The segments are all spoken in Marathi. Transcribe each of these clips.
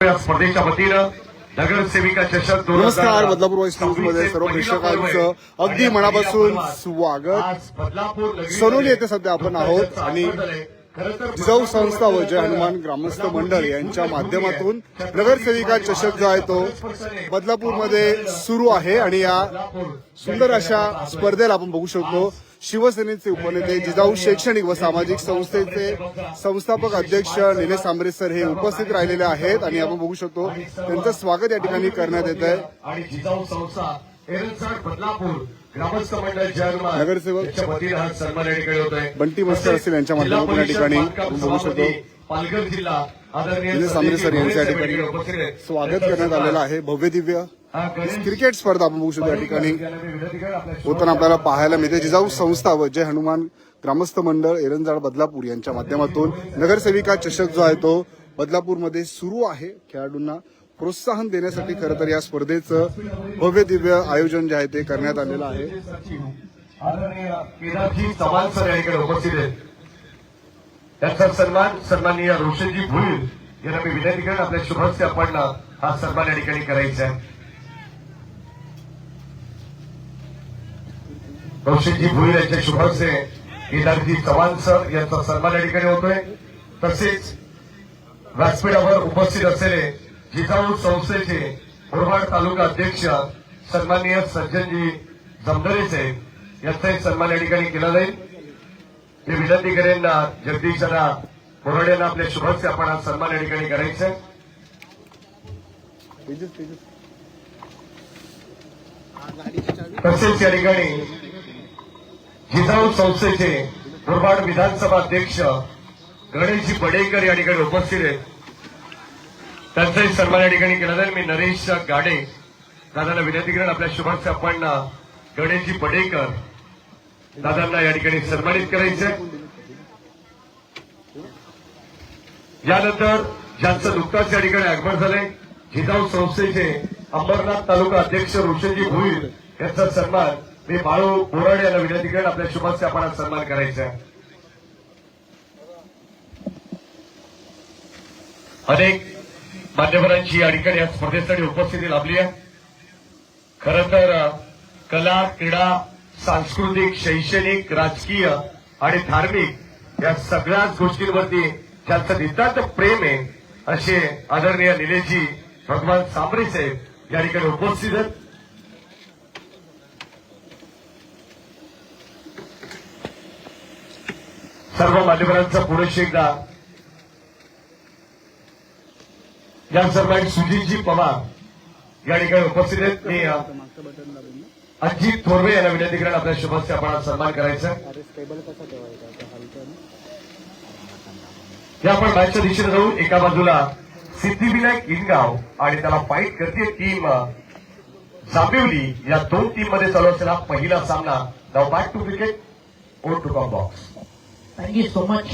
या स्पर्धेच्या वतीनं नगरसेविका चषक दोन नमस्कार बदलापूर वॉइस न्यूजमध्ये सर्व प्रेक्षकांचं अगदी मनापासून स्वागत. सोनोली येथे सध्या आपण आहोत आणि जिजाऊ संस्था व जय हनुमान ग्रामस्थ मंडळ यांच्या माध्यमातून नगरसेविका चषक जो आहे तो बदलापूरमध्ये सुरू आहे आणि या सुंदर अशा स्पर्धेला आपण बघू शकतो. शिवसेनेचे उपनेते जिजाऊ शैक्षणिक व सामाजिक संस्थेचे संस्थापक अध्यक्ष निलेश सांबरे सर हे उपस्थित राहिलेले आहेत आणि आपण बघू शकतो त्यांचं स्वागत या ठिकाणी करण्यात येत आहे. आणि जिजाऊ संस्था एरनसाड बदलापूर ग्रामस्थ मंडळ जयहनुमान नगरसेवक बंटी मस्कर असतील यांच्या माध्यमातून या ठिकाणी बघू शकतो. पालघर जिल्हा सांबरे सर यांचं या उपस्थित ठिकाणी. स्वागत करण्यात आलेलं आहे. भव्य दिव्य क्रिकेट स्पर्धा आपण बघू शकतो या ठिकाणी. होताना आपल्याला पाहायला मिळते. जिजाऊ संस्था व जय हनुमान ग्रामस्थ मंडळ एरंजाड बदलापूर यांच्या माध्यमातून नगरसेविका चषक जो आहे तो बदलापूरमध्ये सुरू आहे. खेळाडूंना प्रोत्साहन देण्यासाठी खरं तर या स्पर्धेचं भव्य दिव्य आयोजन जे आहे ते करण्यात आलेलं आहे. उपस्थित आहेत. त्यांचा सन्मान सन्माननीय रोशनजी भुईर यांना मी विनंती करेन आपल्या शुभस्य आपण हा सन्मान या ठिकाणी करायचा आहे. रोशनजी भुईर यांच्या शुभस्य केदारजी चव्हाण सर यांचा सन्मान या ठिकाणी होतोय. तसेच व्यासपीठावर उपस्थित असलेले जिजाऊ संस्थेचे मुरबाड तालुका अध्यक्ष सन्माननीय सज्जनजी जमदरेचे यांचाही सन्मान या ठिकाणी केला जाईल. मी विनंती करेन ना जगदीशना बोराडे आपल्या शुभेच्छा आपण आज सन्मान या ठिकाणी करायचा. तसेच या ठिकाणी जिजाऊ संस्थेचे मुरबाड विधानसभा अध्यक्ष गणेशजी बडेकर या ठिकाणी उपस्थित आहेत. त्यांचाही सन्मान या ठिकाणी केला जाईल. मी नरेश गाडे दादाला विनंती करेन आपल्या शुभेच्छा आपण गणेशजी बडेकर दादांना या ठिकाणी सन्मानित करायचं यानंतर ज्यांचं नुकताच या ठिकाणी आगमन झालंय. जिजाऊ संस्थेचे अंबरनाथ तालुका अध्यक्ष रोशनजी भोईर यांचा सन्मान मी बाळू बोराडे यांना विनंती करेन. आपल्या शुभाच्या आपण सन्मान करायचा आहे अनेक मान्यवरांची या ठिकाणी या स्पर्धेसाठी उपस्थिती लाभली आहे. खरं तर कला क्रीडा सांस्कृतिक शैक्षणिक राजकीय आणि धार्मिक या सगळ्याच गोष्टींवरती त्यांचं नितांत प्रेम आहे असे आदरणीय निलेशजी भगवान सांबरे साहेब या ठिकाणी उपस्थित आहेत. सर्व मान्यवरांचा पुरुष एकदा या सर्वांनी सुजितजी पवार या ठिकाणी उपस्थित आहेत. मी अजित थोरवे यांना विनंती करेल आपल्या शुभस्य आपण सन्मान करायचा. हे आपण मॅचच्या दिशेने जाऊ. एका बाजूला सिद्धिविनायक इनगाव आणि त्याला फाईट करते टीम जाबिवली. या दोन टीममध्ये चालू असलेला पहिला सामना नाव back to cricket O two com box thank you so much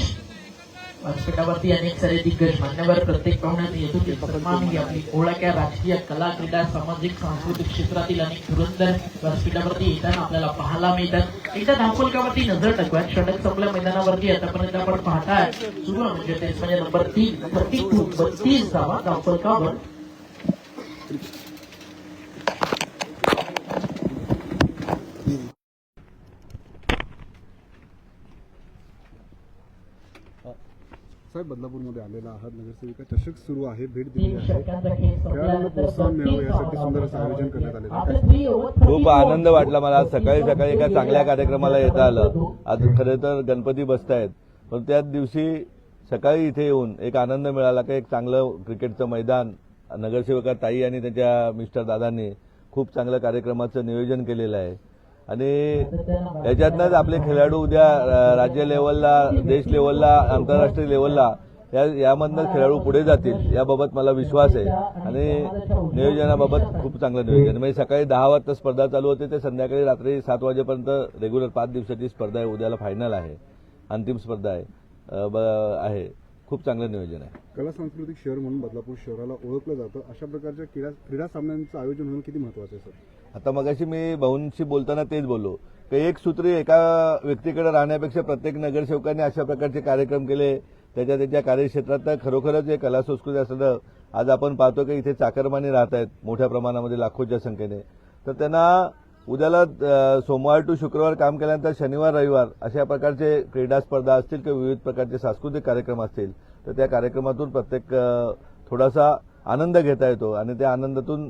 व्यासपीठावरती अनेक सारे दिग्गज मान्यवर प्रत्येक पाहुण्याने येथून सन्मान ही आपली ओळख आहे राजकीय कला क्रीडा सामाजिक सांस्कृतिक क्षेत्रातील अनेक धुरंधर व्यासपीठावरती येताना आपल्याला पाहायला मिळतात. एकदा धावफलकावरती नजर टाकूया. षटक संपल्या मैदानावरती आतापर्यंत आपण पाहताय. सुरू म्हणजे टेस्ट म्हणजे नंबर तीन थर्टी टू बत्तीस धावा धावफलकावर साहेब बदलापूरमध्ये आलेला आहात नगरसेविका. चषक सुरू आहे भेट दिली आहे. खेळाडूंना प्रोत्साहन मिळावं यासाठी सुंदर असं आयोजन करण्यात आलेलं आहे. खूप आनंद वाटला मला. आज सकाळी सकाळी एका चांगल्या कार्यक्रमाला येता आलं. आज खरं तर गणपती बसतायत. पण त्याच दिवशी सकाळी इथे येऊन एक आनंद मिळाला की एक चांगलं क्रिकेटचं मैदान नगरसेवका ताई आणि त्यांच्या मिस्टर दादांनी खूप चांगलं कार्यक्रमाचं नियोजन केलेलं आहे. आणि याच्यातनंच आपले खेळाडू उद्या राज्य लेवलला देश लेवलला आंतरराष्ट्रीय लेवलला या यामधनं खेळाडू पुढे जातील याबाबत मला विश्वास आहे. आणि नियोजनाबाबत खूप चांगलं नियोजन म्हणजे सकाळी दहा वाजता स्पर्धा चालू होते ते संध्याकाळी रात्री सात वाजेपर्यंत रेग्युलर पाच दिवसाची स्पर्धा आहे. उद्याला फायनल आहे. अंतिम स्पर्धा आहे. ब- आहे. खूप चांगलं नियोजन आहे. कला सांस्कृतिक शहर म्हणून बदलापूर शहराला ओळखलं जातं. अशा प्रकारच्या क्रीडा क्रीडा सामन्यांचं आयोजन होणं किती महत्वाचं आहे सर? आता मगाशी मी भाऊंशी बोलताना तेच बोललो की एक सूत्री एका व्यक्तीकडे राहण्यापेक्षा प्रत्येक नगरसेवकांनी अशा प्रकारचे कार्यक्रम केले त्याच्या त्याच्या कार्यक्षेत्रात तर खरोखरच हे कला संस्कृती असणं आज आपण पाहतो की इथे चाकरमानी राहत आहेत मोठ्या प्रमाणामध्ये लाखोच्या संख्येने. तर त्यांना उद्याला सोमवार टू शुक्रवार काम केल्यानंतर शनिवार रविवार अशा प्रकारचे क्रीडा स्पर्धा असतील किंवा विविध प्रकारचे सांस्कृतिक कार्यक्रम असतील तर त्या कार्यक्रमातून प्रत्येक थोडासा आनंद घेता येतो आणि त्या आनंदातून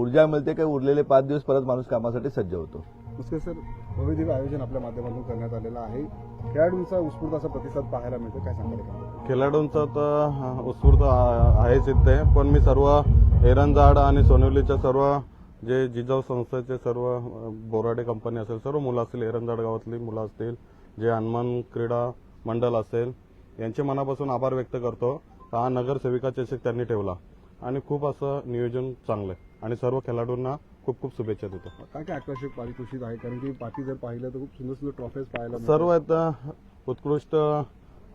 ऊर्जा मिळते की उरलेले पाच दिवस परत माणूस कामासाठी सज्ज होतो. मुस्के सर. भव्यदिव्य आयोजन आपल्या माध्यमातून करण्यात आलेलं आहे. खेळाडूंचा उत्स्फूर्त असा प्रतिसाद पाहायला मिळतो. काय याच्याबद्दल? खेळाडूंचं तर उत्स्फूर्त आ- आहेच इथे पण मी सर्व एरंजाड आणि सोनवलीच्या सर्व जे जिजाऊ संस्थेचे सर्व बोराडे कंपनी असेल सर्व मुलं असतील एरंजाड गावातली मुलं असतील जे हनुमान क्रीडा मंडळ असेल यांचे मनापासून आभार व्यक्त करतो. हा नगरसेविका चषक त्यांनी ठेवला. आणि खूप असं नियोजन चांगलं आहे. आणि सर्व खेळाडूंना खूप खूप शुभेच्छा देतो. काय काय आकर्षक पारितोषिक आहे? कारण की पाठी जर पाहिलं तर खूप सुंदर सुंदर ट्रॉफीज पाहायला मिळतात. सर्व आहेत उत्कृष्ट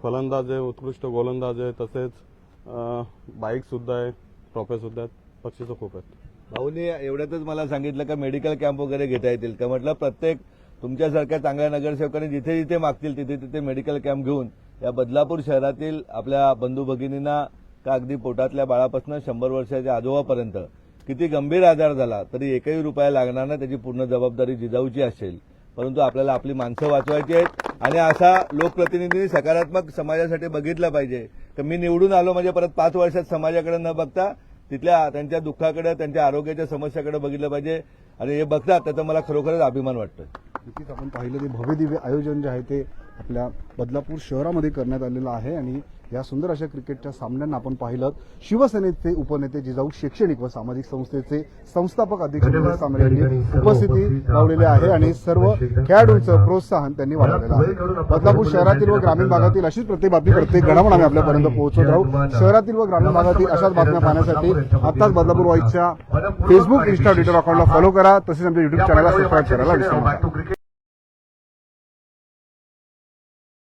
फलंदाज आहे उत्कृष्ट गोलंदाज आहे तसेच बाईक सुद्धा आहे ट्रॉफी सुद्धा आहेत बक्षिसं खूप आहेत. भाऊनी एवढ्यातच मला सांगितलं का मेडिकल कॅम्प वगैरे घेता येतील. का म्हटलं प्रत्येक तुमच्यासारख्या चांगल्या नगरसेवकांनी जिथे जिथे मागतील तिथे तिथे मेडिकल कॅम्प घेऊन या बदलापूर शहरातील आपल्या बंधू भगिनींना का अगदी पोटातल्या बाळापासून शंभर वर्षाच्या आजोबापर्यंत किती गंभीर आजार झाला तरी एकही रुपया लागणार नाही त्याची पूर्ण जबाबदारी जिजाऊची असेल. परंतु आपल्याला आपली माणसं वाचवायची आहेत आणि असा लोकप्रतिनिधींनी सकारात्मक समाजासाठी बघितलं पाहिजे. तर मी निवडून आलो म्हणजे परत पाच वर्षात समाजाकडे न बघता तिथल्या त्यांच्या दुःखाकडे त्यांच्या आरोग्याच्या समस्याकडे बघितलं पाहिजे. आणि हे बघतात त्याचा मला खरोखरच अभिमान वाटतं नक्कीच आपण पाहिलं ते भव्यदिव्य आयोजन जे आहे ते आपल्या बदलापूर शहरामध्ये करण्यात आलेलं आहे आणि या सुंदर अशा क्रिकेटच्या सामन्यांना आपण पाहिलं. शिवसेनेचे उपनेते जिजाऊ शैक्षणिक व सामाजिक संस्थेचे संस्थापक अध्यक्ष यांनी उपस्थिती लावलेली आहे आणि सर्व खेळाडूंचं प्रोत्साहन त्यांनी वाढवलेलं आहे. बदलापूर शहरातील व ग्रामीण भागातील अशीच प्रत्येक बातमी प्रत्येक घडामोड आम्ही आपल्यापर्यंत पोहोचवत राहू. शहरातील व ग्रामीण भागातील अशाच बातम्या पाहण्यासाठी आताच बदलापूर वाईच्या फेसबुक इन्स्टा ट्विटर अकाउंटला फॉलो करा. तसेच आमच्या युट्यूब चॅनलला सबस्क्राईब करायला विसरू नका.